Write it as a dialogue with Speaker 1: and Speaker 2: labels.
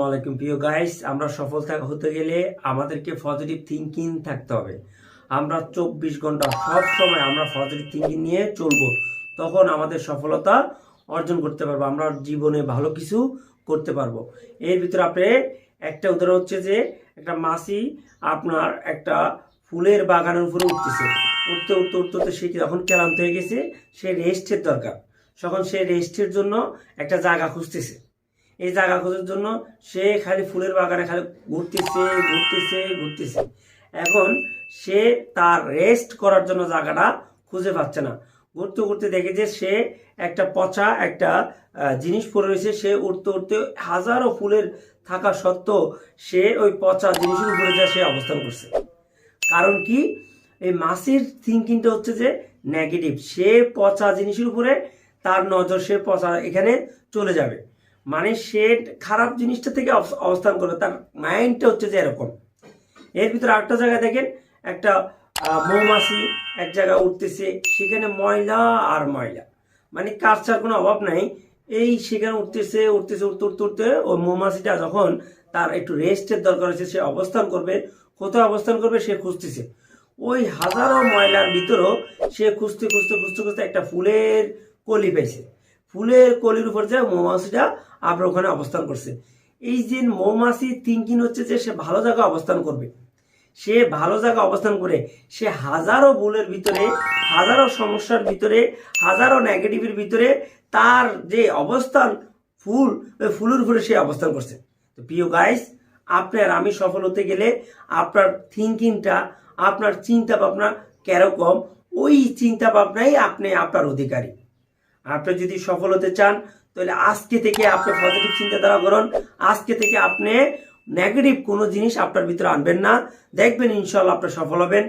Speaker 1: আসসালামাইকুম প্রিয় গাইস আমরা সফল হতে গেলে আমাদেরকে পজিটিভ থিঙ্কিং থাকতে হবে। আমরা চব্বিশ ঘণ্টা সব সময় আমরা পজিটিভ থিঙ্কিং নিয়ে চলবো। তখন আমাদের সফলতা অর্জন করতে পারব, আমরা জীবনে ভালো কিছু করতে পারব। এর ভিতরে আপনি একটা উদাহরণ হচ্ছে যে, একটা মাসি আপনার একটা ফুলের বাগানের উপরে উঠতেছে। উঠতে উঠতে উঠতে উঠতে সে যখন ক্লান্ত হয়ে গেছে? সে রেস্টের দরকার। তখন সে রেস্টের জন্য একটা জায়গা খুঁজতেছে। এই জায়গা খোঁজার জন্য সে খালি ফুলের বাগানে খালি ঘুরতেছে ঘুরতেছে ঘুরতেছে। এখন সে তার রেস্ট করার জন্য জায়গাটা খুঁজে পাচ্ছে না। ঘুরতে ঘুরতে দেখে যে সে একটা পচা একটা জিনিস পরে রয়েছে। সে উঠতে উঠতে হাজারো ফুলের থাকা সত্ত্বেও সে ওই পচা জিনিসের উপরে যা সে অবস্থান করছে। কারণ কি? এই মাসির থিঙ্কিংটা হচ্ছে যে নেগেটিভ সে পচা জিনিসের উপরে তার নজর, সে পচা এখানে চলে যাবে। মানে সে খারাপ জিনিসটা থেকে অবস- অবস্থান করবে তার মাইন্ডটা হচ্ছে যে এরকম। এর ভিতরে আরেকটা জায়গায় দেখেন, একটা মৌমাছি এক জায়গায় উঠতেছে, সেখানে ময়লা আর ময়লা। মানে কাজটার কোনো অভাব নাই। এই সেখানে উঠতেছে উঠতেছে, উঠতে উঠতে উঠতে ওই মৌমাছিটা যখন তার একটু রেস্টের দরকার হচ্ছে সে অবস্থান করবে, কোথায় অবস্থান করবে সে খুঁজতেছে। ওই হাজারো ময়লার ভিতরেও সে খুঁজতে খুঁজতে খুঁজতে খুঁজতে একটা ফুলের কলি পাইছে। ফুলের কলির উপর যে মৌমাছিটা আপনার ওখানে অবস্থান করছে। এই যে মৌমাছি থিঙ্কিং হচ্ছে যে সে ভালো জায়গায় অবস্থান করবে। সে ভালো জায়গা অবস্থান করে সে হাজারো ভুলের ভিতরে, হাজারো সমস্যার ভিতরে, হাজারো নেগেটিভের ভিতরে তার যে অবস্থান ফুল ফুলের উপরে সে অবস্থান করছে। তো প্রিয় গাইস আপনার আমি সফল হতে গেলে আপনার থিঙ্কিংটা আপনার চিন্তা ভাবনা কেরকম, ওই চিন্তা ভাবনাই আপনি আপনার অধিকারী। আপনি যদি সফল হতে চান, তাহলে আজকে থেকে আপনি পজিটিভ চিন্তাধারা করুন আজকে থেকে আপনি নেগেটিভ কোনো জিনিস আপনার ভিতরে আনবেন না। দেখবেন ইনশাল্লাহ আপনি সফল হবেন।